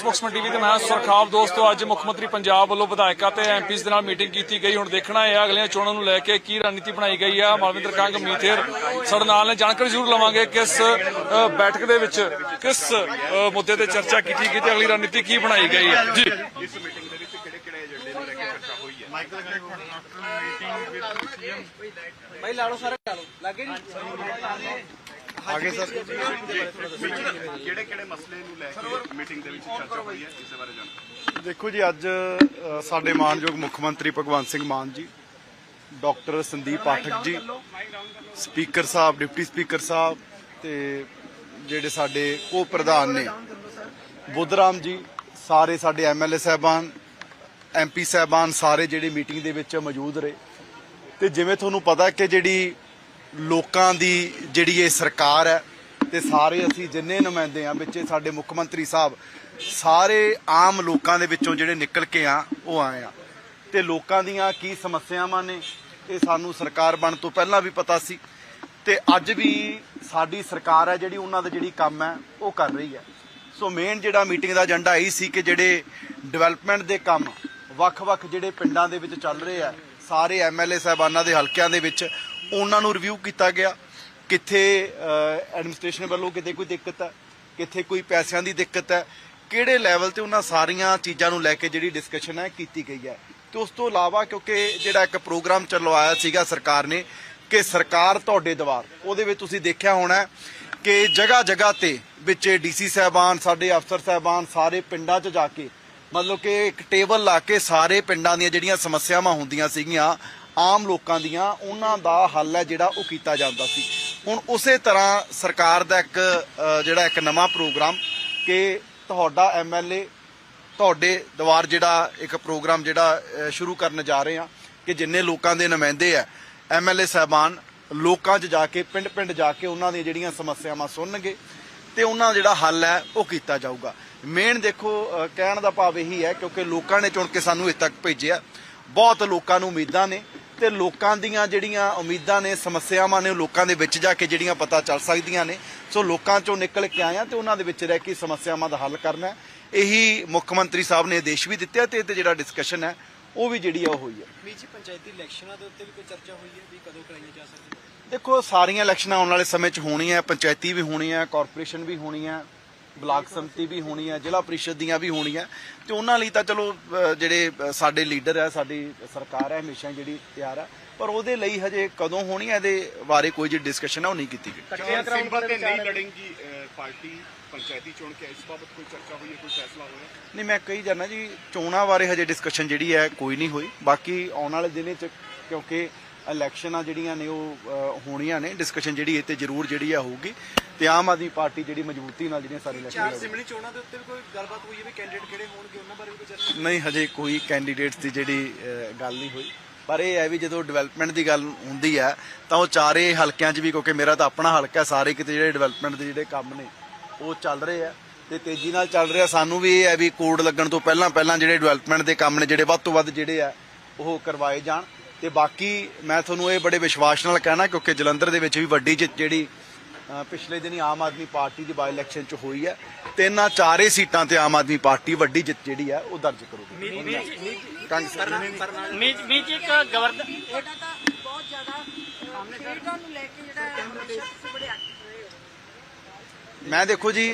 Spokesman TV ਤੇ ਮੈਂ ਸੁਰਖਾਬ ਦੋਸਤੋ ਅੱਜ ਮੁੱਖ ਮੰਤਰੀ ਪੰਜਾਬ ਵੱਲੋਂ ਵਿਧਾਇਕਾਂ ਤੇ ਐਮਪੀਜ਼ ਦੇ ਨਾਲ ਮੀਟਿੰਗ ਕੀਤੀ ਗਈ। ਹੁਣ ਦੇਖਣਾ ਹੈ ਅਗਲੀਆਂ ਚੋਣਾਂ ਨੂੰ ਲੈ ਕੇ ਕੀ ਰਣਨੀਤੀ ਬਣਾਈ ਗਈ ਆ। ਮਲਵਿੰਦਰ ਕੰਗ ਮੀਥੇਰ ਸਾਡੇ ਨਾਲ ਨੇ। ਜਾਣਕਾਰੀ ਜ਼ਰੂਰ ਲਵਾਂਗੇ ਕਿਸ ਬੈਠਕ ਦੇ ਵਿੱਚ ਕਿਸ ਮੁੱਦੇ ਤੇ ਚਰਚਾ ਕੀਤੀ ਗਈ ਤੇ ਅਗਲੀ ਰਣਨੀਤੀ ਕੀ ਬਣਾਈ ਗਈ ਹੈ ਜੀ। ਇਸ ਮੀਟਿੰਗ ਦੇ ਵਿੱਚ ਕਿਹੜੇ ਕਿਹੜੇ ਏਜੰਡੇ ਨੂੰ ਲੈ ਕੇ ਚਰਚਾ ਹੋਈ ਹੈ? ਆਗੇ ਸਰ। ਕਿਹੜੇ ਕਿਹੜੇ ਮਸਲੇ ਨੂੰ ਲੈ ਕੇ ਮੀਟਿੰਗ ਦੇ ਵਿੱਚ ਚਰਚਾ ਹੋਈ ਹੈ? ਇਸ ਦੇ ਬਾਰੇ ਜਾਣੋ ਦੇਖੋ ਜੀ ਅੱਜ ਸਾਡੇ ਮਾਨਯੋਗ ਮੁੱਖ ਮੰਤਰੀ ਭਗਵੰਤ ਸਿੰਘ ਮਾਨ ਜੀ doctor Sandeep Pathak ji speaker sahib deputy speaker sahib ਤੇ ਜਿਹੜੇ ਸਾਡੇ ਕੋ ਪ੍ਰਧਾਨ ਨੇ ਬੁੱਧਰਾਮ ਜੀ ਸਾਰੇ ਸਾਡੇ ਐਮਐਲਏ ਸਾਹਿਬਾਨ ਐਮਪੀ ਸਾਹਿਬਾਨ ਸਾਰੇ ਜਿਹੜੇ ਮੀਟਿੰਗ ਦੇ ਵਿੱਚ ਮੌਜੂਦ ਰਹੇ। ਤੇ ਜਿਵੇਂ ਤੁਹਾਨੂੰ ਪਤਾ ਕਿ ਜਿਹੜੀ ਲੋਕਾਂ ਦੀ ਜਿਹੜੀ ਇਹ ਸਰਕਾਰ ਹੈ ਤੇ ਸਾਰੇ ਅਸੀਂ ਜਿੰਨੇ ਨੁਮਾਇੰਦੇ ਆ ਵਿੱਚ ਸਾਡੇ ਮੁੱਖ ਮੰਤਰੀ ਸਾਹਿਬ, ਸਾਰੇ ਆਮ ਲੋਕਾਂ ਦੇ ਵਿੱਚੋਂ ਜਿਹੜੇ ਨਿਕਲ ਕੇ ਆ, ਉਹ ਆਏ ਆ। ਤੇ ਲੋਕਾਂ ਦੀਆਂ ਕੀ ਸਮੱਸਿਆਵਾਂ ਨੇ, ਇਹ ਸਾਨੂੰ ਸਰਕਾਰ ਬਣ ਤੋਂ ਪਹਿਲਾਂ ਵੀ ਪਤਾ ਸੀ। ਤੇ ਅੱਜ ਵੀ ਸਾਡੀ ਸਰਕਾਰ ਹੈ ਜਿਹੜੀ ਉਹਨਾਂ ਦਾ ਜਿਹੜੀ ਕੰਮ ਹੈ, ਉਹ ਕਰ ਰਹੀ ਹੈ। ਸੋ ਮੇਨ ਜਿਹੜਾ ਮੀਟਿੰਗ ਦਾ ਏਜੰਡਾ ਇਹ ਸੀ ਕਿ ਜਿਹੜੇ ਡਿਵੈਲਪਮੈਂਟ ਦੇ ਕੰਮ, ਵੱਖ-ਵੱਖ ਜਿਹੜੇ ਪਿੰਡਾਂ ਦੇ ਵਿੱਚ ਚੱਲ ਰਹੇ ਆ, ਸਾਰੇ ਐਮਐਲਏ ਸਾਹਿਬਾਨਾਂ ਦੇ ਹਲਕਿਆਂ ਦੇ ਵਿੱਚ ਉਹਨਾਂ ਨੂੰ ਰਿਵਿਊ ਕੀਤਾ ਗਿਆ ਕਿੱਥੇ ਐਡਮਿਨਿਸਟ੍ਰੇਸ਼ਨ ਵੱਲੋਂ ਕਿਤੇ ਕੋਈ ਦਿੱਕਤ ਹੈ, ਕਿੱਥੇ ਕੋਈ ਪੈਸਿਆਂ ਦੀ ਦਿੱਕਤ ਹੈ, ਕਿਹੜੇ ਲੈਵਲ ਤੇ ਉਹਨਾਂ ਸਾਰੀਆਂ ਚੀਜ਼ਾਂ ਨੂੰ ਲੈ ਕੇ ਜਿਹੜੀ ਡਿਸਕਸ਼ਨ ਹੈ ਕੀਤੀ ਗਈ ਹੈ। ਤੇ ਉਸ ਤੋਂ ਇਲਾਵਾ ਕਿਉਂਕਿ ਜਿਹੜਾ ਇੱਕ ਪ੍ਰੋਗਰਾਮ ਚਲਵਾਇਆ ਸੀਗਾ ਸਰਕਾਰ ਨੇ ਕਿ ਸਰਕਾਰ ਤੁਹਾਡੇ ਦਵਾਰ, ਉਹਦੇ ਵਿੱਚ ਤੁਸੀਂ ਦੇਖਿਆ ਹੋਣਾ ਕਿ ਜਗ੍ਹਾ ਜਗ੍ਹਾ ਤੇ ਵਿੱਚ ਡੀਸੀ ਸਾਹਿਬਾਨ, ਸਾਡੇ ਅਫਸਰ ਸਾਹਿਬਾਨ ਸਾਰੇ ਪਿੰਡਾਂ 'ਚ ਜਾ ਕੇ, ਮਤਲਬ ਕਿ ਇੱਕ ਟੇਬਲ ਲਾ ਕੇ ਸਾਰੇ ਪਿੰਡਾਂ ਦੀਆਂ ਜਿਹੜੀਆਂ ਸਮੱਸਿਆਵਾਂ ਹੁੰਦੀਆਂ ਸੀਗੀਆਂ ਆਮ ਲੋਕਾਂ ਦੀਆਂ ਉਹਨਾਂ ਦਾ ਹੱਲ ਹੈ ਜਿਹੜਾ ਉਹ ਕੀਤਾ ਜਾਂਦਾ ਸੀ। ਹੁਣ ਉਸੇ ਤਰ੍ਹਾਂ ਸਰਕਾਰ ਦਾ ਇੱਕ ਜਿਹੜਾ ਇੱਕ ਨਵਾਂ ਪ੍ਰੋਗਰਾਮ ਕਿ ਤੁਹਾਡਾ ਐਮਐਲਏ ਤੁਹਾਡੇ ਦੁਆਰ ਜਿਹੜਾ ਇੱਕ ਪ੍ਰੋਗਰਾਮ ਜਿਹੜਾ ਸ਼ੁਰੂ ਕਰਨ ਜਾ ਰਹੇ ਆ ਕਿ ਜਿੰਨੇ ਲੋਕਾਂ ਦੇ ਨੁਮਾਇੰਦੇ ਆ ਐਮਐਲਏ ਸਾਹਿਬਾਨ, ਲੋਕਾਂ 'ਚ ਜਾ ਕੇ, ਪਿੰਡ-ਪਿੰਡ ਜਾ ਕੇ ਉਹਨਾਂ ਦੀਆਂ ਜਿਹੜੀਆਂ ਸਮੱਸਿਆਵਾਂ ਸੁਣਨਗੇ ਤੇ ਉਹਨਾਂ ਦਾ ਜਿਹੜਾ ਹੱਲ ਹੈ ਉਹ ਕੀਤਾ ਜਾਊਗਾ। ਮੇਨ ਦੇਖੋ ਕਹਿਣ ਦਾ ਭਾਵ ਇਹੀ ਹੈ ਕਿਉਂਕਿ ਲੋਕਾਂ ਨੇ ਚੁਣ ਕੇ ਸਾਨੂੰ ਇੱਥੇ ਤੱਕ ਭੇਜਿਆ। ਬਹੁਤ ਲੋਕਾਂ ਨੂੰ ਉਮੀਦਾਂ ਨੇ ਤੇ ਲੋਕਾਂ ਦੀਆਂ ਜਿਹੜੀਆਂ ਉਮੀਦਾਂ ਨੇ ਸਮੱਸਿਆਵਾਂ ਨੇ ਉਹ ਲੋਕਾਂ ਦੇ ਵਿੱਚ ਜਾ ਕੇ ਜਿਹੜੀਆਂ ਪਤਾ ਚੱਲ ਸਕਦੀਆਂ ਨੇ। ਸੋ ਲੋਕਾਂ ਚੋਂ ਨਿਕਲ ਕੇ ਆਇਆ ਤੇ ਉਹਨਾਂ ਦੇ ਵਿੱਚ ਰਹਿ ਕੇ ਸਮੱਸਿਆਵਾਂ ਦਾ ਹੱਲ ਕਰਨਾ। ਇਹੀ ਮੁੱਖ ਮੰਤਰੀ ਸਾਹਿਬ ਨੇ ਆਦੇਸ਼ ਵੀ ਦਿੱਤੇ ਤੇ ਇਹ ਤੇ ਜਿਹੜਾ ਡਿਸਕਸ਼ਨ ਹੈ ਉਹ ਵੀ ਜਿਹੜੀ ਆ ਉਹ ਹੋਈ ਹੈ। ਮੀਰ ਜੀ ਪੰਚਾਇਤੀ ਇਲੈਕਸ਼ਨਾਂ ਦੇ ਉੱਤੇ ਵੀ ਕੋਈ ਚਰਚਾ ਹੋਈ ਹੈ ਵੀ ਕਦੋਂ ਕਰਾਈਆਂ ਜਾ ਸਕਦੀਆਂ? ਦੇਖੋ ਸਾਰੀਆਂ ਇਲੈਕਸ਼ਨਾਂ ਆਉਣ ਵਾਲੇ ਸਮੇਂ 'ਚ ਹੋਣੀਆਂ ਪੰਚਾਇਤੀ ਵੀ ਹੋਣੀ ਹੈ ਕਾਰਪੋਰੇਸ਼ਨ ਵੀ ਹੋਣੀ ਹੈ। ਬਲਾਕ ਸੰਮਤੀ ਵੀ ਹੋਣੀ ਹੈ ਜ਼ਿਲ੍ਹਾ ਪ੍ਰੀਸ਼ਦ ਦੀਆਂ ਵੀ ਹੋਣੀਆਂ। ਤੇ ਉਹਨਾਂ ਲਈ ਤਾਂ ਚਲੋ ਜਿਹੜੇ ਸਾਡੇ ਲੀਡਰ ਹੈ ਸਾਡੀ ਸਰਕਾਰ ਹੈ ਹਮੇਸ਼ਾ ਜਿਹੜੀ ਤਿਆਰ ਹੈ। ਪਰ ਉਹਦੇ ਲਈ ਹਜੇ ਕਦੋਂ ਹੋਣੀ ਹੈ ਇਹਦੇ ਬਾਰੇ ਕੋਈ ਜਿਹੜੀ ਡਿਸਕਸ਼ਨ ਹੈ ਉਹ ਨਹੀਂ ਕੀਤੀ ਗਈ। ਸਿੰਪਲ ਤੇ ਨਹੀਂ ਲੜेंगी ਪਾਰਟੀ ਪੰਚਾਇਤੀ ਚੋਣ ਕੇ ਇਸ ਬਾਬਤ ਕੋਈ ਚਰਚਾ ਹੋਈ ਹੈ ਕੋਈ ਫੈਸਲਾ ਹੋਇਆ? ਨਹੀਂ ਮੈਂ ਕਹੀ ਜਾਣਾ ਜੀ ਚੋਣਾਂ ਬਾਰੇ ਹਜੇ ਡਿਸਕਸ਼ਨ ਜਿਹੜੀ ਹੈ ਕੋਈ ਨਹੀਂ ਹੋਈ। ਬਾਕੀ ਆਉਣ ਵਾਲੇ ਦਿਨੇ ਚ ਕਿਉਂਕਿ ਇਲੈਕਸ਼ਨਾਂ ਜਿਹੜੀਆਂ ਨੇ ਉਹ ਹੋਣੀਆਂ ਨੇ। ਡਿਸਕਸ਼ਨ ਜਿਹੜੀ ਇਹ ਤੇ ਜ਼ਰੂਰ ਜਿਹੜੀ ਆ ਹੋਊਗੀ। ਤੇ ਆਮ ਆਦਮੀ ਪਾਰਟੀ ਜਿਹੜੀ ਮਜ਼ਬੂਤੀ ਨਾਲ ਜਿਹੜੀਆਂ ਸਾਰੇ ਚਾਰ ਇਲੈਕਸ਼ਨ ਸਿਮਣੀ ਚੋਣਾਂ ਦੇ ਉੱਤੇ ਵੀ ਕੋਈ ਗੱਲਬਾਤ ਹੋਈ ਹੈ ਵੀ ਕੈਂਡੀਡੇਟ ਕਿਹੜੇ ਹੋਣਗੇ? ਉਹਨਾਂ ਬਾਰੇ ਵੀ ਕੋਈ ਚਰਚਾ ਨਹੀਂ ਹਜੇ ਕੋਈ ਕੈਂਡੀਡੇਟਸ ਦੀ ਜਿਹੜੀ ਗੱਲ ਨਹੀਂ ਹੋਈ। ਪਰ ਇਹ ਹੈ ਵੀ ਜਦੋਂ ਡਿਵੈਲਪਮੈਂਟ ਦੀ ਗੱਲ ਹੁੰਦੀ ਹੈ ਤਾਂ ਉਹ ਚਾਰੇ ਹਲਕਿਆਂ 'ਚ ਵੀ ਕਿਉਂਕਿ ਮੇਰਾ ਤਾਂ ਆਪਣਾ ਹਲਕਾ ਸਾਰੇ ਕਿਤੇ ਜਿਹੜੇ ਡਿਵੈਲਪਮੈਂਟ ਦੇ ਜਿਹੜੇ ਕੰਮ ਨੇ ਉਹ ਚੱਲ ਰਹੇ ਆ। ਤੇ ਤੇਜ਼ੀ ਨਾਲ ਚੱਲ ਰਿਹਾ। ਸਾਨੂੰ ਵੀ ਇਹ ਹੈ ਵੀ ਕੋਡ ਲੱਗਣ ਤੋਂ ਪਹਿਲਾਂ ਪਹਿਲਾਂ ਜਿਹੜੇ ਡਿਵੈਲਪਮੈਂਟ ਦੇ ਕੰਮ ਨੇ ਜਿਹੜੇ ਵੱਧ ਤੋਂ ਵੱਧ ਜਿਹੜੇ ਆ ਉਹ ਕਰਵਾਏ ਜਾਣ। ਤੇ ਬਾਕੀ ਮੈਂ ਤੁਹਾਨੂੰ ਇਹ ਬੜੇ ਵਿਸ਼ਵਾਸ ਨਾਲ ਕਹਿਣਾ ਕਿਉਂਕਿ ਜਲੰਧਰ ਦੇ ਵਿੱਚ ਵੀ ਵੱਡੀ ਜਿੱਤ ਜਿਹੜੀ ਪਿਛਲੇ ਦਿਨੀ ਆਮ ਆਦਮੀ ਪਾਰਟੀ ਦੀ ਬਾਈ ਇਲੈਕਸ਼ਨ 'ਚ ਹੋਈ ਹੈ। ਤੇ ਇਹਨਾਂ ਚਾਰੇ ਸੀਟਾਂ ਤੇ ਆਮ ਆਦਮੀ ਪਾਰਟੀ ਵੱਡੀ ਜਿੱਤ ਜਿਹੜੀ ਹੈ ਉਹ ਦਰਜ ਕਰੂਗੀ। ਇੱਕ ਗਵਰਨਰ ਇਹਦਾ ਤਾਂ ਬਹੁਤ ਜ਼ਿਆਦਾ ਨੂੰ ਲੈ ਕੇ ਜਿਹੜਾ ਮੈਂ ਦੇਖੋ ਜੀ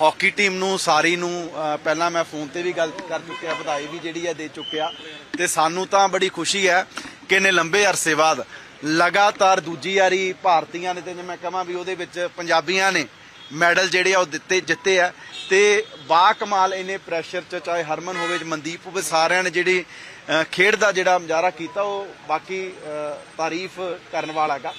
ਹਾਕੀ ਟੀਮ ਨੂੰ, ਸਾਰੀ ਨੂੰ ਪਹਿਲਾਂ ਮੈਂ ਫੋਨ ਤੇ ਵੀ ਗੱਲ ਕਰ ਚੁੱਕਿਆ, ਵਧਾਈ ਵੀ ਜਿਹੜੀ ਹੈ ਦੇ ਚੁੱਕਿਆ। ਤੇ ਸਾਨੂੰ ਤਾਂ ਬੜੀ ਖੁਸ਼ੀ ਹੈ ਕਿ ਇਹਨੇ ਲੰਬੇ ਅਰਸੇ ਬਾਅਦ ਲਗਾਤਾਰ ਦੂਜੀ ਵਾਰੀ ਭਾਰਤੀਆਂ ਨੇ ਤੇ ਜੇ ਮੈਂ ਕਹਾਂ ਵੀ ਉਹਦੇ ਵਿੱਚ ਪੰਜਾਬੀਆਂ ਨੇ ਮੈਡਲ ਜਿਹੜੇ ਆ ਉਹ ਦਿੱਤੇ, ਜਿੱਤੇ ਆ। ਤੇ ਬਾ ਕਮਾਲ ਇਹਨੇ ਪ੍ਰੈਸ਼ਰ ਚ, ਚਾਹੇ ਹਰਮਨ ਹੋਵੇ ਮਨਦੀਪ ਹੋਵੇ, ਸਾਰਿਆਂ ਨੇ ਜਿਹੜੀ ਖੇਡ ਦਾ ਜਿਹੜਾ ਮੁਜ਼ਾਹਰਾ ਕੀਤਾ, ਉਹ ਬਾਕੀ ਤਾਰੀਫ ਕਰਨ ਵਾਲਾ ਹੈਗਾ।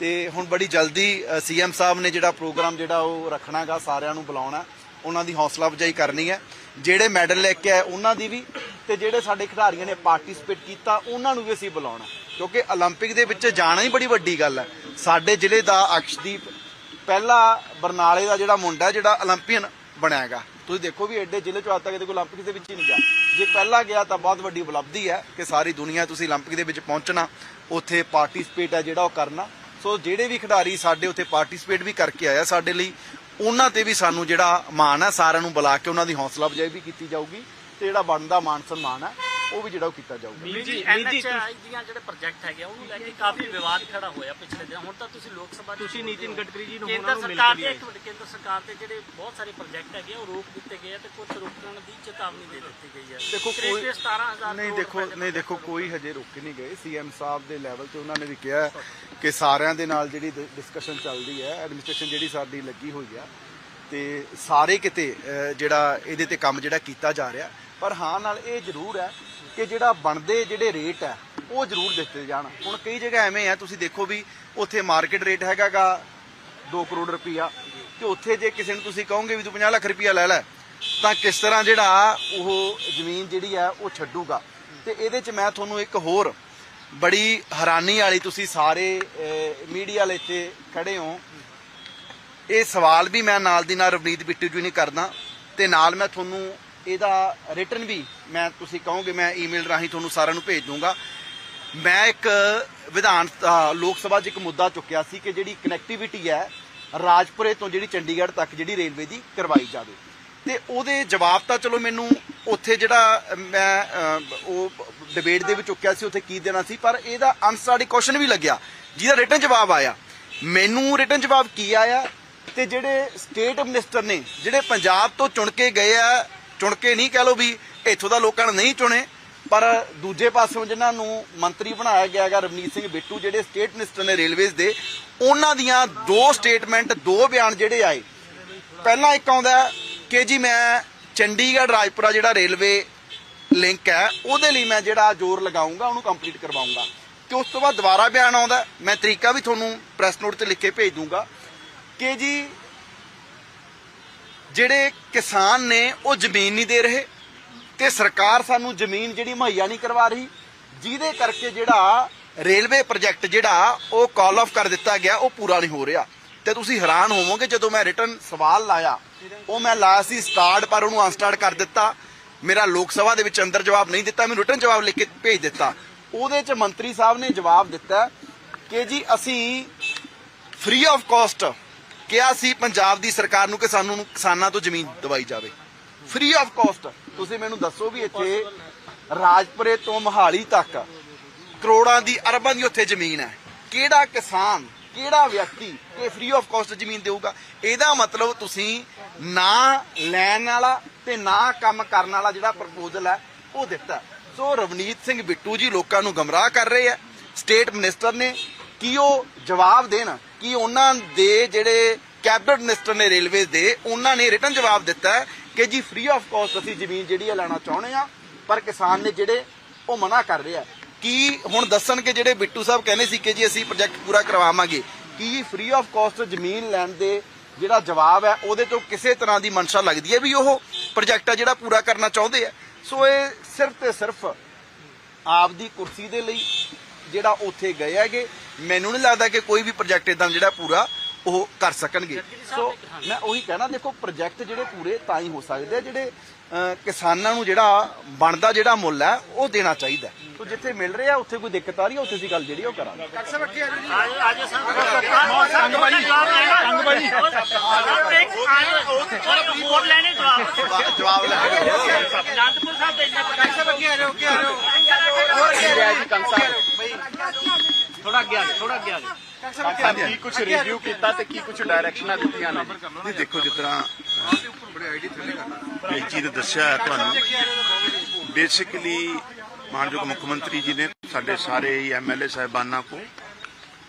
ਤੇ ਹੁਣ ਬੜੀ ਜਲਦੀ ਸੀਐਮ ਸਾਹਿਬ ਨੇ ਜਿਹੜਾ ਪ੍ਰੋਗਰਾਮ ਜਿਹੜਾ ਉਹ ਰੱਖਣਾ ਰੱਖਣਾਗਾ ਸਾਰਿਆਂ ਨੂੰ ਬੁਲਾਉਣਾ ਉਹਨਾਂ ਦੀ ਹੌਸਲਾ ਅਫਜਾਈ ਕਰਨੀ ਹੈ। ਜਿਹੜੇ ਮੈਡਲ ਲੈ ਕੇ ਆਏ, ਉਹਨਾਂ ਦੀ ਵੀ, ਤੇ ਜਿਹੜੇ ਸਾਡੇ ਖਿਡਾਰੀਆਂ ਨੇ ਪਾਰਟਿਸਿਪੇਟ ਕੀਤਾ, ਉਹਨਾਂ ਨੂੰ ਵੀ ਅਸੀਂ ਬੁਲਾਉਣਾ ਕਿਉਂਕਿ 올림픽 ਦੇ ਵਿੱਚ ਜਾਣਾ ਹੀ ਬੜੀ ਵੱਡੀ ਗੱਲ ਹੈ। ਸਾਡੇ ਜ਼ਿਲ੍ਹੇ ਦਾ ਅਕਸ਼ਦੀਪ, ਪਹਿਲਾ ਬਰਨਾਲੇ ਦਾ ਜਿਹੜਾ ਮੁੰਡਾ ਜਿਹੜਾ 올림픽ੀਅਨ ਬਣਿਆਗਾ ਤੁਸੀਂ ਦੇਖੋ ਵੀ ਐਡੇ ਜ਼ਿਲ੍ਹੇ ਚੋਂ ਆਤਾ ਕਿਤੇ ਕੋਈ 올림픽 ਦੇ ਵਿੱਚ ਹੀ ਨਹੀਂ ਗਿਆ। ਜੇ ਪਹਿਲਾ ਗਿਆ ਤਾਂ ਬਹੁਤ ਵੱਡੀ ਉਪਲਬਧੀ ਹੈ ਕਿ ਸਾਰੀ ਦੁਨੀਆ ਤੁਸੀਂ 올림픽 ਦੇ ਵਿੱਚ ਪਹੁੰਚਣਾ, ਉੱਥੇ ਪਾਰਟਿਸਿਪੇਟ ਹੈ ਜਿਹੜਾ ਉਹ ਕਰਨਾ। ਸੋ ਜਿਹੜੇ ਵੀ ਖਿਡਾਰੀ ਸਾਡੇ ਉੱਥੇ ਪਾਰਟਿਸਿਪੇਟ ਵੀ ਕਰਕੇ ਆਇਆ ਸਾਡੇ ਲਈ, ਉਹਨਾਂ ਤੇ ਵੀ ਸਾਨੂੰ ਜਿਹੜਾ ਮਾਣ ਹੈ ਸਾਰਿਆਂ ਨੂੰ ਬੁਲਾ ਕੇ ਉਹਨਾਂ ਦੀ ਹੌਸਲਾ ਅਫਜ਼ਾਈ ਵੀ ਕੀਤੀ ਜਾਊਗੀ ਤੇ ਜਿਹੜਾ ਬਣਦਾ ਮਾਨ ਸਨਮਾਨ ਹੈ ਉਹ ਵੀ ਜਿਹੜਾ ਉਹ ਕੀਤਾ ਜਾਊਗਾ। ਮੀਤ ਜੀ ਐਨਐਚਆਈ ਦੀਆਂ ਜਿਹੜੇ ਪ੍ਰੋਜੈਕਟ ਹੈਗੇ ਆ, ਉਹਨੂੰ ਲੈ ਕੇ ਕਾਫੀ ਵਿਵਾਦ ਖੜਾ ਹੋਇਆ ਪਿਛਲੇ ਦਿਨ। ਹੁਣ ਤਾਂ ਤੁਸੀਂ ਲੋਕ ਸਭਾ ਤੁਸੀਂ ਨੀਤਿਨ ਗਡਕਰੀ ਜੀ ਨੂੰ ਕੇਂਦਰ ਸਰਕਾਰ ਦੇ ਇੱਕ ਮਿੰਟ ਕੇਂਦਰ ਸਰਕਾਰ ਦੇ ਜਿਹੜੇ ਬਹੁਤ ਸਾਰੇ ਪ੍ਰੋਜੈਕਟ ਹੈਗੇ ਆ, ਉਹ ਰੋਕ ਦਿੱਤੇ ਗਏ ਆ ਤੇ ਕੁਝ ਰੋਕਣ ਦੀ ਚੇਤਾਵਨੀ ਦੇ ਦਿੱਤੀ ਗਈ ਹੈ। ਦੇਖੋ ਕੋਈ 17000 ਨਹੀਂ ਦੇਖੋ ਨਹੀਂ ਦੇਖੋ ਕੋਈ ਹਜੇ ਰੁਕ ਨਹੀਂ ਗਏ। ਸੀਐਮ ਸਾਹਿਬ ਦੇ ਲੈਵਲ ਤੇ ਉਹਨਾਂ ਨੇ ਵੀ ਕਿਹਾ ਕਿ ਸਾਰਿਆਂ ਦੇ ਨਾਲ ਜਿਹੜੀ ਡਿਸਕਸ਼ਨ ਚੱਲਦੀ ਹੈ ਐਡਮਿਨਿਸਟ੍ਰੇਸ਼ਨ ਜਿਹੜੀ ਸਾਡੀ ਲੱਗੀ ਹੋਈ ਆ ਤੇ ਸਾਰੇ ਕਿਤੇ ਜਿਹੜਾ ਇਹਦੇ ਤੇ ਕੰਮ ਜਿਹੜਾ ਕੀਤਾ ਜਾ ਰਿਹਾ। ਪਰ ਹਾਂ ਨਾਲ ਇਹ ਜ਼ਰੂਰ ਹੈ ਕਿ ਜਿਹੜਾ ਬਣਦੇ ਜਿਹੜੇ ਰੇਟ ਹੈ, ਉਹ ਜ਼ਰੂਰ ਦਿੱਤੇ ਜਾਣ। ਹੁਣ ਕਈ ਜਗ੍ਹਾ ਐਵੇਂ ਹੈ ਤੁਸੀਂ ਦੇਖੋ ਵੀ ਉੱਥੇ ਮਾਰਕੀਟ ਰੇਟ ਹੈਗਾਗਾ 2 ਕਰੋੜ ਰੁਪਈਆ। ਤੇ ਉੱਥੇ ਜੇ ਕਿਸੇ ਨੂੰ ਤੁਸੀਂ ਕਹੋਗੇ ਵੀ ਤੂੰ 50 ਲੱਖ ਰੁਪਈਆ ਲੈ ਲੈ, ਤਾਂ ਕਿਸ ਤਰ੍ਹਾਂ ਜਿਹੜਾ ਉਹ ਜ਼ਮੀਨ ਜਿਹੜੀ ਆ, ਉਹ ਛੱਡੂਗਾ। ਤੇ ਇਹਦੇ 'ਚ ਮੈਂ ਤੁਹਾਨੂੰ ਇੱਕ ਹੋਰ ਬੜੀ ਹੈਰਾਨੀ ਵਾਲੀ ਤੁਸੀਂ ਸਾਰੇ ਮੀਡੀਆ ਵਾਲੇ ਇੱਥੇ ਖੜੇ ਹੋ। ਇਹ ਸਵਾਲ ਵੀ ਮੈਂ ਨਾਲ ਦੀ ਨਾਲ ਰਵਨੀਤ ਬਿੱਟੂ ਜੀ ਨੇ ਕਰਦਾ, ਤੇ ਨਾਲ ਮੈਂ ਤੁਹਾਨੂੰ ਇਹਦਾ ਰਿਟਰਨ ਵੀ ਮੈਂ ਤੁਸੀਂ ਕਹੋਗੇ, ਮੈਂ ਈਮੇਲ ਰਾਹੀਂ ਤੁਹਾਨੂੰ ਸਾਰਿਆਂ ਨੂੰ ਭੇਜ ਦੂੰਗਾ। ਮੈਂ ਇੱਕ ਵਿਧਾਨ ਲੋਕ ਸਭਾ 'ਚ ਇੱਕ ਮੁੱਦਾ ਚੁੱਕਿਆ ਸੀ ਕਿ ਜਿਹੜੀ ਕਨੈਕਟੀਵਿਟੀ ਹੈ, ਰਾਜਪੁਰੇ ਤੋਂ ਜਿਹੜੀ ਚੰਡੀਗੜ੍ਹ ਤੱਕ ਜਿਹੜੀ ਰੇਲਵੇ ਦੀ ਕਰਵਾਈ ਜਾਵੇ। ਤੇ ਉਹਦੇ ਜਵਾਬ ਤਾਂ ਚਲੋ ਮੈਨੂੰ ਉੱਥੇ ਜਿਹੜਾ ਮੈਂ ਉਹ ਡਿਬੇਟ ਦੇ ਵਿੱਚ ਚੁੱਕਿਆ ਸੀ, ਉੱਥੇ ਕੀ ਦੇਣਾ ਸੀ, ਪਰ ਇਹਦਾ ਅਨਸਟਾਰਡ ਕੁਐਸਚਨ ਵੀ ਲੱਗਿਆ, ਜਿਹਦਾ ਰਿਟਰਨ ਜਵਾਬ ਆਇਆ। ਮੈਨੂੰ ਰਿਟਰਨ ਜਵਾਬ ਕੀ ਆਇਆ? ਤੇ ਜਿਹੜੇ ਸਟੇਟ ਮਿਨਿਸਟਰ ਨੇ, ਜਿਹੜੇ ਪੰਜਾਬ ਤੋਂ ਚੁਣ ਕੇ ਗਏ ਆ ਚੁਣ ਕੇ ਨਹੀਂ ਕਹਿ ਲੋ ਵੀ ਇੱਥੋਂ ਦਾ ਲੋਕਾਂ ਨੇ ਨਹੀਂ ਚੁਣੇ, ਪਰ ਦੂਜੇ ਪਾਸੋਂ ਜਿਨ੍ਹਾਂ ਨੂੰ ਮੰਤਰੀ ਬਣਾਇਆ ਗਿਆ ਹੈਗਾ ਰਵਨੀਤ ਸਿੰਘ ਬਿੱਟੂ, ਜਿਹੜੇ ਸਟੇਟ ਮਿਨਿਸਟਰ ਨੇ ਰੇਲਵੇਜ਼ ਦੇ, ਉਹਨਾਂ ਦੀਆਂ ਦੋ ਸਟੇਟਮੈਂਟ, ਦੋ ਬਿਆਨ ਜਿਹੜੇ ਆਏ। ਪਹਿਲਾਂ ਇੱਕ ਆਉਂਦਾ ਕਿ ਜੀ ਮੈਂ ਚੰਡੀਗੜ੍ਹ, ਰਾਜਪੁਰਾ ਜਿਹੜਾ ਰੇਲਵੇ ਲਿੰਕ ਹੈ, ਉਹਦੇ ਲਈ ਮੈਂ ਜਿਹੜਾ ਜ਼ੋਰ ਲਗਾਉਂਗਾ, ਉਹਨੂੰ ਕੰਪਲੀਟ ਕਰਵਾਉਂਗਾ। ਤੇ ਉਸ ਤੋਂ ਬਾਅਦ ਦੁਬਾਰਾ ਬਿਆਨ ਆਉਂਦਾ ਮੈਂ ਤਰੀਕਾ ਵੀ ਤੁਹਾਨੂੰ ਪ੍ਰੈਸ ਨੋਟ ਤੇ ਲਿਖ ਕੇ ਭੇਜ ਦੂੰਗਾ ਕਿ ਜੀ ਜਿਹੜੇ ਕਿਸਾਨ ਨੇ, ਉਹ ਜ਼ਮੀਨ ਨਹੀਂ ਦੇ ਰਹੇ ਤੇ ਸਰਕਾਰ ਸਾਨੂੰ ਜ਼ਮੀਨ ਜਿਹੜੀ ਮੁਹੱਈਆ ਨਹੀਂ ਕਰਵਾ ਰਹੀ, ਜਿਹਦੇ ਕਰਕੇ ਜਿਹੜਾ ਰੇਲਵੇ ਪ੍ਰੋਜੈਕਟ ਜਿਹੜਾ, ਉਹ ਕਾਲ ਆਫ ਕਰ ਦਿੱਤਾ ਗਿਆ, ਉਹ ਪੂਰਾ ਨਹੀਂ ਹੋ ਰਿਹਾ। ਤੇ ਤੁਸੀਂ ਹੈਰਾਨ ਹੋਵੋਗੇ, ਜਦੋਂ ਮੈਂ ਰਿਟਰਨ ਸਵਾਲ ਲਾਇਆ, ਉਹ ਮੈਂ ਲਾਇਆ ਸੀ ਸਟਾਰਟ, ਪਰ ਉਹਨੂੰ ਅਨਸਟਾਰਟ ਕਰ ਦਿੱਤਾ। ਮੇਰਾ ਲੋਕ ਸਭਾ ਦੇ ਵਿੱਚ ਅੰਦਰ ਜਵਾਬ ਨਹੀਂ ਦਿੱਤਾ, ਮੈਨੂੰ ਰਿਟਰਨ ਜਵਾਬ ਲਿਖ ਕੇ ਭੇਜ ਦਿੱਤਾ। ਉਹਦੇ ਚ ਮੰਤਰੀ ਸਾਹਿਬ ਨੇ ਜਵਾਬ ਦਿੱਤਾ ਕਿ ਜੀ ਅਸੀਂ ਫ੍ਰੀ ਆਫ ਕਾਸਟ ਕਿਹਾ ਸੀ ਪੰਜਾਬ ਦੀ ਸਰਕਾਰ ਨੂੰ ਕਿ ਸਾਨੂੰ ਕਿਸਾਨਾਂ ਤੋਂ ਜ਼ਮੀਨ ਦਵਾਈ ਜਾਵੇ। ਫ੍ਰੀ ਆਫ ਕਾਸਟ ਤੁਸੀਂ ਮੈਨੂੰ ਦੱਸੋ ਵੀ ਇੱਥੇ ਰਾਜਪੁਰੇ ਤੋਂ ਮਹਾਲੀ ਤੱਕ ਕਰੋੜਾਂ ਦੀ ਅਰਬਾਂ ਦੀ ਉੱਥੇ ਜ਼ਮੀਨ ਹੈ। ਕਿਹੜਾ ਕਿਸਾਨ, ਕਿਹੜਾ ਵਿਅਕਤੀ ਇਹ ਫ੍ਰੀ ਆਫ ਕਾਸਟ ਜ਼ਮੀਨ ਦੇਊਗਾ? ਇਹਦਾ ਮਤਲਬ ਤੁਸੀਂ ਨਾ ਲੈਣ ਵਾਲਾ ਤੇ ਨਾ ਕੰਮ ਕਰਨ ਵਾਲਾ ਜਿਹੜਾ ਪ੍ਰਪੋਜ਼ਲ ਹੈ, ਉਹ ਦਿੱਤਾ। ਸੋ ਰਵਨੀਤ ਸਿੰਘ ਬਿੱਟੂ ਜੀ ਲੋਕਾਂ ਨੂੰ ਗਮਰਾਹ ਕਰ ਰਹੇ ਆ ਸਟੇਟ ਮਿਨਿਸਟਰ ਨੇ ਕੀ ਉਹ ਜਵਾਬ ਦੇਣ? ਕਿ ਉਹਨਾਂ ਦੇ ਜਿਹੜੇ ਕੈਬਨਿਟ ਮਿਨਿਸਟਰ ਨੇ ਰੇਲਵੇਜ਼ ਦੇ, ਉਹਨਾਂ ਨੇ ਰਿਟਨ ਜਵਾਬ ਦਿੱਤਾ ਕਿ ਜੀ ਫ੍ਰੀ ਆਫ ਕਾਸਟ ਅਸੀਂ ਜ਼ਮੀਨ ਜਿਹੜੀ ਹੈ ਲੈਣਾ ਚਾਹੁੰਦੇ ਆ ਪਰ ਕਿਸਾਨ ਨੇ ਜਿਹੜੇ ਉਹ ਮਨਾ ਕਰ ਰਿਹਾ ਕੀ ਹੁਣ ਦੱਸਣ ਕਿ ਜਿਹੜੇ ਬਿੱਟੂ ਸਾਹਿਬ ਕਹਿੰਦੇ ਸੀ ਕਿ ਜੀ ਅਸੀਂ ਪ੍ਰੋਜੈਕਟ ਪੂਰਾ ਕਰਵਾਵਾਂਗੇ, ਕੀ ਫ੍ਰੀ ਆਫ ਕਾਸਟ ਜ਼ਮੀਨ ਲੈਣ ਦੇ ਜਿਹੜਾ ਜਵਾਬ ਹੈ, ਉਹਦੇ ਤੋਂ ਕਿਸੇ ਤਰ੍ਹਾਂ ਦੀ ਮਨਸ਼ਾ ਲੱਗਦੀ ਹੈ ਵੀ ਉਹ ਪ੍ਰੋਜੈਕਟ ਆ ਜਿਹੜਾ ਪੂਰਾ ਕਰਨਾ ਚਾਹੁੰਦੇ ਆ? ਸੋ ਇਹ ਸਿਰਫ ਤੇ ਸਿਰਫ ਆਪ ਦੀ ਕੁਰਸੀ ਦੇ ਲਈ ਜਿਹੜਾ ਉੱਥੇ ਗਏ ਹੈਗੇ ਮੈਨੂੰ ਨਹੀਂ ਲੱਗਦਾ ਕਿ ਕੋਈ ਵੀ ਪ੍ਰੋਜੈਕਟ ਇਦਾਂ ਜਿਹੜਾ ਪੂਰਾ ਉਹ ਕਰ ਸਕਣਗੇ। ਸੋ ਮੈਂ ਉਹੀ ਕਹਿਣਾ ਦੇਖੋ ਪ੍ਰੋਜੈਕਟ ਜਿਹੜੇ ਪੂਰੇ ਤਾਂ ਹੀ ਹੋ ਸਕਦੇ ਆ ਜਿਹੜੇ ਕਿਸਾਨਾਂ ਨੂੰ ਜਿਹੜਾ ਬਣਦਾ ਜਿਹੜਾ ਮੁੱਲ ਹੈ ਉਹ ਦੇਣਾ ਚਾਹੀਦਾ ਸੋ ਜਿੱਥੇ ਮਿਲ ਰਿਹਾ ਉੱਥੇ ਕੋਈ ਦਿੱਕਤ ਆ ਰਹੀ ਹੈ ਉੱਥੇ ਦੀ ਗੱਲ ਜਿਹੜੀ ਉਹ ਕਰਾਂਗੇ। ਸੰਗ ਲੈਣੇ ਜਵਾਬ ਜਵਾਬ ਅਨੰਦਪੁਰ ਸਾਹਿਬ ਦੇ ਅੱਗੇ ਆ ਅੱਗੇ ਆ ਥੋੜਾ ਅੱਗੇ ਆ ਜਾਓ ਥੋੜਾ ਅੱਗੇ ਆ ਜਾਓ ਕੀ ਕੁਝ ਰਿਵਿਊ ਕੀਤਾ ਤੇ ਕੀ ਕੁਝ ਡਾਇਰੈਕਸ਼ਨਾਂ ਦਿੱਤੀਆਂ ਨੇ? ਨਹੀਂ ਦੇਖੋ ਜਿਸ ਤਰ੍ਹਾਂ ਇਹ ਚੀਜ਼ ਦੱਸਿਆ ਹੈ ਤੁਹਾਨੂੰ ਬੇਸਿਕਲੀ ਮਾਨਯੋਗ ਮੁੱਖ ਮੰਤਰੀ ਜੀ ਨੇ ਸਾਡੇ ਸਾਰੇ ਐਮਐਲਏ ਸਾਹਿਬਾਨਾਂ ਕੋ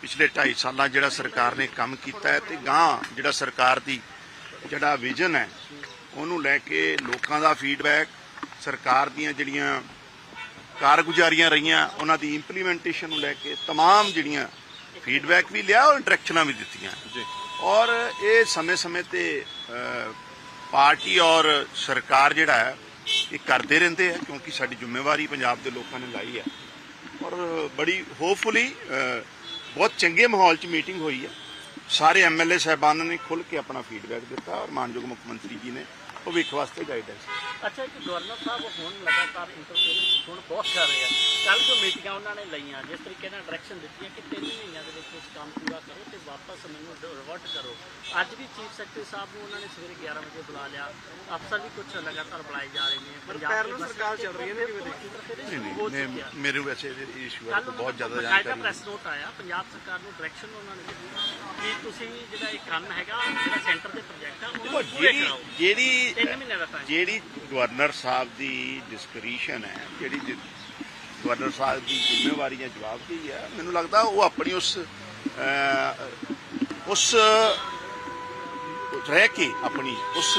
ਪਿਛਲੇ 2.5 ਸਾਲਾਂ ਜਿਹੜਾ ਸਰਕਾਰ ਨੇ ਕੰਮ ਕੀਤਾ ਹੈ ਤੇ ਗਾਂ ਜਿਹੜਾ ਸਰਕਾਰ ਦੀ ਜਿਹੜਾ ਵਿਜ਼ਨ ਹੈ ਉਹਨੂੰ ਲੈ ਕੇ ਲੋਕਾਂ ਦਾ ਫੀਡਬੈਕ ਸਰਕਾਰ ਦੀਆਂ ਜਿਹੜੀਆਂ ਕਾਰਗੁਜ਼ਾਰੀਆਂ ਰਹੀਆਂ ਉਹਨਾਂ ਦੀ ਇੰਪਲੀਮੈਂਟੇਸ਼ਨ ਨੂੰ ਲੈ ਕੇ तमाम ਜਿਹੜੀਆਂ ਫੀਡਬੈਕ ਵੀ ਲਿਆ ਔਰ ਡਾਇਰੈਕਸ਼ਨਾਂ ਵੀ ਦਿੱਤੀਆਂ ਔਰ ਇਹ ਸਮੇਂ-ਸਮੇਂ ਤੇ ਅ, ਪਾਰਟੀ ਔਰ ਸਰਕਾਰ ਜਿਹੜਾ ਹੈ ਇਹ ਕਰਦੇ ਰਹਿੰਦੇ ਆ ਕਿਉਂਕਿ ਸਾਡੀ ਜ਼ਿੰਮੇਵਾਰੀ ਪੰਜਾਬ ਦੇ ਲੋਕਾਂ ਨੇ ਲਾਈ ਹੈ ਔਰ ਬੜੀ ਹੋਪਫੁਲੀ ਬਹੁਤ ਚੰਗੇ ਮਾਹੌਲ 'ਚ ਮੀਟਿੰਗ ਹੋਈ ਹੈ ਸਾਰੇ ਐਮਐਲਏ ਸਾਹਿਬਾਨਾਂ ਨੇ ਖੁੱਲ ਕੇ ਆਪਣਾ ਫੀਡਬੈਕ ਦਿੱਤਾ ਔਰ ਮਾਨਯੋਗ ਮੁੱਖ ਮੰਤਰੀ ਜੀ ਨੇ ਭਵਿੱਖ ਵਾਸਤੇ ਗਾਈਡੈਂਸ ਅੱਛਾ ਇੱਕ ਗਵਰਨਰ ਸਾਹਿਬ ਹੁਣ ਲਗਾਤਾਰ ਇੰਟਰਫੇਰੈਂਸ ਹੁਣ ਬਹੁਤ ਕਰ ਰਹੇ ਆ। ਕੱਲ ਜੋ ਮੀਟਿੰਗਾਂ ਉਹਨਾਂ ਨੇ ਲਈਆਂ ਜਿਸ ਤਰੀਕੇ ਨਾਲ ਡਾਇਰੈਕਸ਼ਨ ਦਿੱਤੀਆਂ ਕਿ 3 ਮਹੀਨਿਆਂ ਦੇ ਵਿੱਚ ਵਿੱਚ ਕੰਮ ਪੂਰਾ ਕਰੋ ਤੇ ਵਾਪਸ ਮੈਨੂੰ ਰਿਵਰਟ ਕਰੋ। ਅੱਜ ਵੀ ਚੀਫ ਸੈਕਟਰੀ ਸਾਹਿਬ ਨੂੰ ਉਹਨਾਂ ਨੇ ਸਵੇਰੇ 11 ਵਜੇ ਬੁਲਾ ਲਿਆ। ਅਫਸਰ ਵੀ ਕੁਝ ਲਗਾਤਾਰ ਬੁਲਾਏ ਜਾ ਰਹੇ ਨੇ। ਪੰਜਾਬ ਦੇ ਸਰਕਾਰ ਚੱਲ ਰਹੀ ਹੈ ਨਾ ਕਿਵੇਂ। ਮੈਂ- ਮੇਰੇ ਵੈਸੇ ਇਹ ਇਸ਼ੂ ਹੈ ਬਹੁਤ ਜ਼ਿਆਦਾ ਜਾਣਕਾਰੀ ਪ੍ਰੈਸ ਨੋਟ ਆਇਆ ਪੰਜਾਬ ਸਰਕਾਰ ਨੂੰ ਡਾਇਰੈਕਸ਼ਨ ਉਹਨਾਂ ਨੇ ਦਿੱਤੀ ਕਿ ਤੁਸੀਂ ਜਿਹੜਾ ਇਹ ਕੰਮ ਹੈਗਾ ਜਿਹੜਾ ਸੈਂਟਰ ਦੇ ਪ੍ਰੋਜੈਕਟ ਆ ਦੇਖੋ ਪੂਰੇ ਜਿਹੜੀ ਜਿਹੜੀ ਤਿੰਨ ਮਹੀਨੇ ਦਾ ਟਾਈਮ ਜਿਹੜੀ ਗਵਰਨਰ ਸਾਹਿਬ ਦੀ ਡਿਸਕ੍ਰਿਸ਼ਨ ਹੈ ਜਿਹੜੀ ਗਵਰਨਰ ਸਾਹਿਬ ਦੀ ਜ਼ਿੰਮੇਵਾਰੀ ਜਾਂ ਜਵਾਬਦੇਹੀ ਹੈ ਮੈਨੂੰ ਲੱਗਦਾ ਉਹ ਆਪਣੀ ਉਸ ਉਸ ਰਹਿ ਕੇ ਆਪਣੀ ਉਸ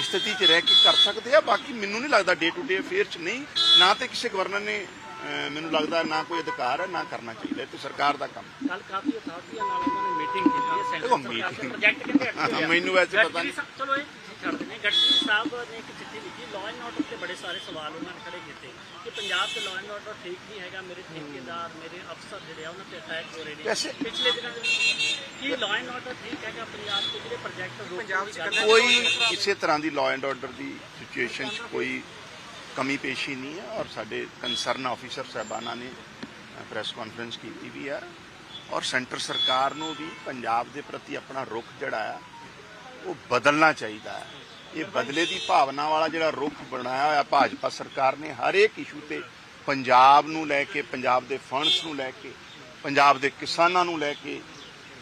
ਸਥਿਤੀ 'ਚ ਰਹਿ ਕੇ ਕਰ ਸਕਦੇ ਆ ਬਾਕੀ ਮੈਨੂੰ ਨਹੀਂ ਲੱਗਦਾ ਡੇ ਟੂ ਡੇ ਅਫੇਅਰ 'ਚ ਨਹੀਂ ਨਾ ਤੇ ਕਿਸੇ ਗਵਰਨਰ ਨੇ ਮੈਨੂੰ ਲੱਗਦਾ ਨਾ ਕੋਈ ਅਧਿਕਾਰ ਹੈ ਨਾ ਕਰਨਾ ਚਾਹੀਦਾ ਇਹ ਤੇ ਸਰਕਾਰ ਦਾ ਕੰਮ। ਕੱਲ ਕਾਫੀ ਅਥਾਰਟੀਆਂ ਨਾਲ ਉਹਨਾਂ ਨੇ ਮੀਟਿੰਗ ਕੀਤੀ ਹੈ ਸੈਂਟਰ ਸਰਕਾਰ ਦੇ ਪ੍ਰੋਜੈਕਟ ਆ। ਮੈਨੂੰ ਵੈਸੇ ਪਤਾ ਨਹੀਂ। ਚਲੋ ਇਹ ਛੱਡ ਦਿੰਦੇ ਗਡਕਰੀ ਸਾਹਿਬ ਨੇ ਇੱਕ ਚਿੱਠੀ ਲਿਖੀ ਲਾਅ ਐਂਡ ਆਰਡਰ ਤੇ ਬੜੇ ਸਾਰੇ ਸਵਾਲ ਉਹਨਾਂ ਨੇ ਖੜੇ ਕੀਤੇ ਕਿ ਪੰਜਾਬ 'ਚ ਲਾਅ ਐਂਡ ਆਰਡਰ ਠੀਕ ਨਹੀਂ ਹੈਗਾ ਮੇਰੇ ਠੇਕੇਦਾਰ ਮੇਰੇ ਅਫਸਰ ਜਿਹੜੇ ਆ ਉਹਨਾਂ ਤੇ ਅਟੈਕ ਹੋ ਰਹੇ ਨੇ। ਵੈਸੇ- ਪਿਛਲੇ ਦਿਨਾਂ ਦੇ ਵਿੱਚ ਕੀ ਲਾਅ ਐਂਡ ਆਰਡਰ ਠੀਕ ਹੈਗਾ ਪੰਜਾਬ 'ਚ ਜਿਹੜੇ ਪ੍ਰੋਜੈਕਟ ਰੋਕਣ ਪੰਜਾਬ ਦੀ 'ਚ ਗੱਲ ਕਰਨਾ ਹੈ। ਕੋਈ ਕਿਸੇ ਤਰ੍ਹਾਂ ਦੀ ਲਾਅ ਐਂਡ ਆਰਡਰ ਦੀ ਸਿਚੁਏਸ਼ਨ 'ਚ ਕੋਈ ਕਮੀ ਪੇਸ਼ੀ ਨਹੀਂ ਹੈ ਔਰ ਸਾਡੇ ਕੰਸਰਨ ਆਫੀਸਰ ਸਾਹਿਬਾਨਾਂ ਨੇ ਪ੍ਰੈਸ ਕਾਨਫਰੰਸ ਕੀਤੀ ਵੀ ਹੈ ਔਰ ਸੈਂਟਰ ਸਰਕਾਰ ਨੂੰ ਵੀ ਪੰਜਾਬ ਦੇ ਪ੍ਰਤੀ ਆਪਣਾ ਰੁਖ ਜਿਹੜਾ ਹੈ ਉਹ ਬਦਲਣਾ ਚਾਹੀਦਾ ਹੈ ਇਹ ਬਦਲੇ ਦੀ ਭਾਵਨਾ ਵਾਲਾ ਜਿਹੜਾ ਰੁਖ ਬਣਾਇਆ ਹੋਇਆ ਭਾਜਪਾ ਸਰਕਾਰ ਨੇ ਹਰ ਇੱਕ ਇਸ਼ੂ ਤੇ ਪੰਜਾਬ ਨੂੰ ਲੈ ਕੇ ਪੰਜਾਬ ਦੇ ਫੰਡਸ ਨੂੰ ਲੈ ਕੇ ਪੰਜਾਬ ਦੇ ਕਿਸਾਨਾਂ ਨੂੰ ਲੈ ਕੇ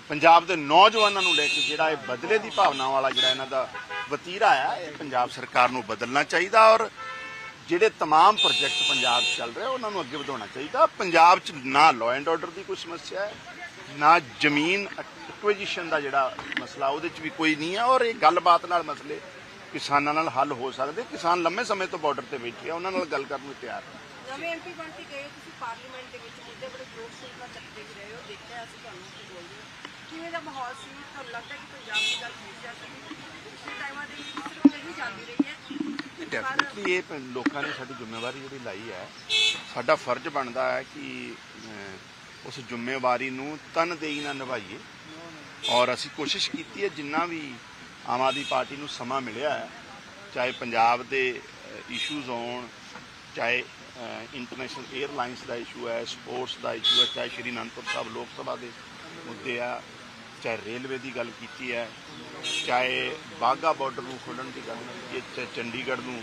ਪੰਜਾਬ ਦੇ ਨੌਜਵਾਨਾਂ ਨੂੰ ਲੈ ਕੇ ਜਿਹੜਾ ਇਹ ਬਦਲੇ ਦੀ ਭਾਵਨਾ ਵਾਲਾ ਜਿਹੜਾ ਇਹਨਾਂ ਦਾ ਵਤੀਰਾ ਆ ਇਹ ਪੰਜਾਬ ਸਰਕਾਰ ਨੂੰ ਬਦਲਣਾ ਚਾਹੀਦਾ ਔਰ ਜਿਹੜੇ तमाम ਪ੍ਰੋਜੈਕਟ ਪੰਜਾਬ 'ਚ ਚੱਲ ਰਹੇ ਉਹਨਾਂ ਨੂੰ ਅੱਗੇ ਵਧਾਉਣਾ ਚਾਹੀਦਾ ਪੰਜਾਬ 'ਚ ਨਾ ਲਾਅ ਐਂਡ ਆਰਡਰ ਦੀ ਕੋਈ ਸਮੱਸਿਆ ਹੈ ਨਾ ਜ਼ਮੀਨ ਐਕੁਇਜੀਸ਼ਨ ਦਾ ਜਿਹੜਾ ਮਸਲਾ ਉਹਦੇ 'ਚ ਵੀ ਕੋਈ ਨਹੀਂ ਹੈ ਔਰ ਇਹ ਗੱਲਬਾਤ ਨਾਲ ਮਸਲੇ ਕਿਸਾਨਾਂ ਨਾਲ ਹੱਲ ਹੋ ਸਕਦੇ। ਕਿਸਾਨ ਲੰਮੇ ਸਮੇਂ ਤੋਂ ਬਾਰਡਰ ਤੇ ਬੈਠੇ ਆ ਉਹਨਾਂ ਨਾਲ ਗੱਲ ਕਰਨ ਨੂੰ ਤਿਆਰ ਹੈ ਨਵੇਂ ਐਮਪੀ ਬਣ ਕੇ ਗਏ ਹੋ ਤੁਸੀਂ ਪਾਰਲੀਮੈਂਟ ਦੇ ਵਿੱਚ ਮੁੱਦੇ ਬੜੇ ਜੋਸ਼ ਸ਼ੋਰ ਨਾਲ ਚੱਕਦੇ ਵੀ ਰਹੇ ਹੋ ਦੇਖਿਆ ਅਸੀਂ ਤੁਹਾਨੂੰ ਕੀ ਬੋਲਦੇ ਹੋ। ਕਿਵੇਂ ਦਾ ਮਾਹੌਲ ਸੀ? ਤੁਹਾਨੂੰ ਲੱਗਦਾ ਕਿ ਪੰਜਾਬ ਦੀ ਗੱਲ ਹਮੇਸ਼ਾ ਸੀ? ਪਿਛਲੇ ਟਾਈਮਾਂ ਦੇ ਵਿੱਚ ਸਿਰਫ ਨਹੀਂ ਜਾਂਦੀ ਰਹੀ ਹੈ। ਡੈਫੀਨਿਟਲੀ ਇਹ ਲੋਕਾਂ ਨੇ ਸਾਡੀ ਜ਼ਿੰਮੇਵਾਰੀ ਜਿਹੜੀ ਲਾਈ ਹੈ ਸਾਡਾ ਫਰਜ਼ ਬਣਦਾ ਹੈ ਕਿ ਉਸ ਜ਼ਿੰਮੇਵਾਰੀ ਨੂੰ ਤਨਦੇਹੀ ਨਾਲ ਨਿਭਾਈਏ। ਔਰ ਅਸੀਂ ਕੋਸ਼ਿਸ਼ ਕੀਤੀ ਹੈ, ਜਿੰਨਾ ਵੀ ਆਮ ਆਦਮੀ ਪਾਰਟੀ ਨੂੰ ਸਮਾਂ ਮਿਲਿਆ ਹੈ, ਚਾਹੇ ਪੰਜਾਬ ਦੇ ਇਸ਼ੂਜ਼ ਹੋਣ, ਚਾਹੇ ਇੰਟਰਨੈਸ਼ਨਲ 에ਅਰਲਾਈਨਸ ਦਾ ਇਸ਼ੂ ਹੈ ਸਪੋਰਟਸ ਦਾ ਇਸ਼ੂ ਹੈ, ਚਾਹੇ ਸ਼੍ਰੀ ਅਨੰਦਪੁਰ ਸਾਹਿਬ ਲੋਕ ਸਭਾ ਦੇ ਮੁੱਦੇ ਆ, ਚਾਹੇ ਰੇਲਵੇ ਦੀ ਗੱਲ ਕੀਤੀ ਹੈ, ਚਾਹੇ ਬਾਗਾ ਬਾਰਡਰ ਨੂੰ ਖੋਲ੍ਹਣ ਦੀ ਗੱਲ ਕੀਤੀ ਹੈ, ਚਾਹੇ ਚੰਡੀਗੜ੍ਹ ਨੂੰ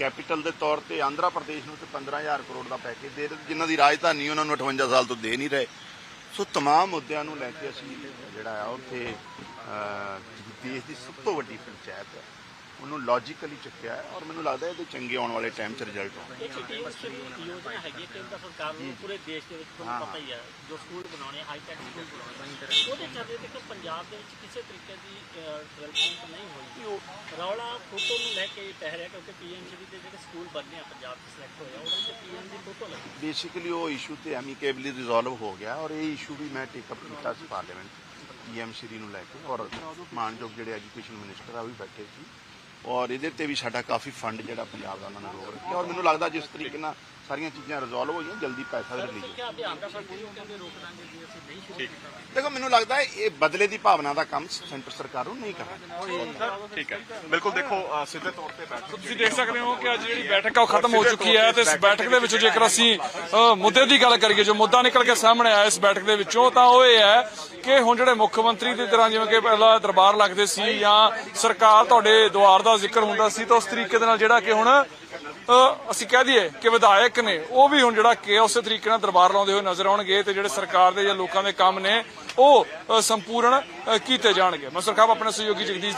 ਕੈਪੀਟਲ ਦੇ ਤੌਰ ਤੇ ਆਂਧਰਾ ਪ੍ਰਦੇਸ਼ ਨੂੰ ਤੇ 15000 ਕਰੋੜ ਦਾ ਪੈਕੇਜ ਦੇ ਰਹੇ ਜਿਨ੍ਹਾਂ ਦੀ ਰਾਜਧਾਨੀ ਉਹਨਾਂ ਨੂੰ 58 ਸਾਲ ਤੋਂ ਦੇ ਨਹੀਂ ਰਹੇ। ਸੋ ਤਮਾਮ ਮੁੱਦਿਆਂ ਨੂੰ ਲੈ ਕੇ ਅਸੀਂ ਜਿਹੜਾ ਆ, ਉੱਥੇ ਦੇਸ਼ ਦੀ ਸਭ ਤੋਂ ਵੱਡੀ ਪੰਚਾਇਤ ਹੈ। ਉਹਨੂੰ ਲੌਜੀਕਲੀ ਚੱਕਿਆ ਹੈ ਔਰ ਮੈਨੂੰ ਲੱਗਦਾ ਇਹਦੇ ਚੰਗੇ ਆਉਣ ਵਾਲੇ ਟਾਈਮ 'ਚ ਰਿਜ਼ਲਟ ਆਉਣਗੇ ਇੱਕ ਟੀਮ ਸ਼ੁਰੂ ਯੋਜਨਾ ਹੈਗੀ ਹੈ ਕੇਂਦਰ ਸਰਕਾਰ ਨੂੰ ਪੂਰੇ ਦੇਸ਼ ਦੇ ਵਿੱਚ ਤੁਹਾਨੂੰ ਪਤਾ ਹੀ ਹੈ ਜੋ ਸਕੂਲ ਬਣਾਉਣੇ ਹਾਈ ਟੈਕ ਸਕੂਲ ਬਣਾਉਣੇ ਉਹਦੇ ਚੱਲਦੇ ਦੇਖੋ ਪੰਜਾਬ ਦੇ ਵਿੱਚ ਕਿਸੇ ਤਰੀਕੇ ਦੀ ਡਿਵੈਲਪਮੈਂਟ ਨਹੀਂ ਹੋਈ। ਰੌਲਾ ਫੋਟੋ ਨੂੰ ਲੈ ਕੇ ਪੈ ਰਿਹਾ ਕਿਉਂਕਿ ਪੀਐਮਸੀਬੀ ਦੇ ਜਿਹੜੇ ਸਕੂਲ ਬਣਨੇ ਆ ਪੰਜਾਬ 'ਚ ਸਿਲੈਕਟ ਹੋਇਆ ਉਹਨਾਂ ਤੇ ਪੀਐਮ ਦੀ ਫੋਟੋ ਲੱਗੀ। ਬੇਸਿਕਲੀ ਉਹ ਇਸ਼ੂ ਤੇ ਐਮੀਕੇਬਲੀ ਰਿਜ਼ੋਲਵ ਹੋ ਗਿਆ ਔਰ ਇਹ ਇਸ਼ੂ ਵੀ ਮੈਂ ਟੇਕ ਅਪ ਕੀਤਾ ਸੀ ਪਾਰਲੀਮੈਂਟ ਪੀਐਮਸੀਡੀ ਨੂੰ ਲੈ ਕੇ ਔਰ ਮਾਨਯੋਗ ਜਿਹੜੇ ਐਜੂਕੇਸ਼ਨ ਮਿਨਿਸਟਰ ਆ ਵੀ ਬੈਠੇ ਸੀ। ਔਰ ਇਹਦੇ ਤੇ ਵੀ ਸਾਡਾ ਕਾਫੀ ਫੰਡ ਜਿਹੜਾ ਪੰਜਾਬ ਦਾ ਉਹਨਾਂ ਨੇ ਰੋਕ ਰੱਖਿਆ ਔਰ ਮੈਨੂੰ ਲੱਗਦਾ ਜਿਸ ਤਰੀਕੇ ਨਾਲ ਸਾਰੀਆਂ ਚੀਜ਼ਾਂ ਰਿਜ਼ੋਲਵ ਹੋਈਆਂ ਜਲਦੀ ਪੈਸਾ ਵੀ ਰਿਲੀਜ਼ ਦੇਖੋ ਮੈਨੂੰ ਲੱਗਦਾ ਹੈ ਇਹ ਬਦਲੇ ਦੀ ਭਾਵਨਾ ਦਾ ਕੰਮ ਸੈਂਟਰ ਸਰਕਾਰ ਨੂੰ ਨਹੀਂ ਕਰਨਾ। ਠੀਕ ਹੈ। ਬਿਲਕੁਲ ਦੇਖੋ ਅ, ਸਿੱਧੇ ਤੌਰ ਤੇ ਬੈਠ ਤੁਸੀਂ ਦੇਖ ਸਕਦੇ ਹੋ ਕਿ ਅੱਜ ਜਿਹੜੀ ਬੈਠਕ ਆ ਉਹ ਖਤਮ ਹੋ ਚੁੱਕੀ ਹੈ ਤੇ ਇਸ ਬੈਠਕ ਦੇ ਵਿੱਚੋਂ ਜੇਕਰ ਅਸੀਂ ਅ, ਮੁੱਦੇ ਦੀ ਗੱਲ ਕਰੀਏ ਜੋ ਮੁੱਦਾ ਨਿਕਲ ਕੇ ਸਾਹਮਣੇ ਆਇਆ ਇਸ ਬੈਠਕ ਦੇ ਵਿੱਚੋਂ ਤਾਂ ਉਹ ਇਹ ਹੈ ਕਿ ਹੁਣ ਜਿਹੜੇ ਮੁੱਖ ਮੰਤਰੀ ਦੀ ਤਰ੍ਹਾਂ ਜਿਵੇਂ ਕਿ ਪਹਿਲਾਂ ਦਰਬਾਰ ਲੱਗਦੇ ਸੀ ਜਾਂ ਸਰਕਾਰ ਤੁਹਾਡੇ ਦੁਆਰ ਦਾ ਜ਼ਿਕਰ ਹੁੰਦਾ ਸੀ ਤਾਂ ਉਸ ਤਰੀਕੇ ਦੇ ਨਾਲ ਜਿਹੜਾ ਕਿ ਹੁਣ ਅਸੀਂ ਕਹਿ ਦਈਏ ਕਿ ਵਿਧਾਇਕ ਨੇ, ਉਹ ਵੀ ਹੁਣ ਜਿਹੜਾ ਕਿ ਉਸੇ ਤਰੀਕੇ ਨਾਲ ਦਰਬਾਰ ਲਾਉਂਦੇ ਹੋਏ ਨਜ਼ਰ ਆਉਣਗੇ ਤੇ ਜਿਹੜੇ ਸਰਕਾਰ ਦੇ ਜਾਂ ਲੋਕਾਂ ਦੇ ਕੰਮ ਨੇ, ਉਹ ਸੰਪੂਰਨ ਕੀਤੇ ਜਾਣਗੇ। ਮੈਂ ਸਰਕਾਰ ਆਪਣੇ ਸਹਿਯੋਗੀ ਜਗਦੀਸ਼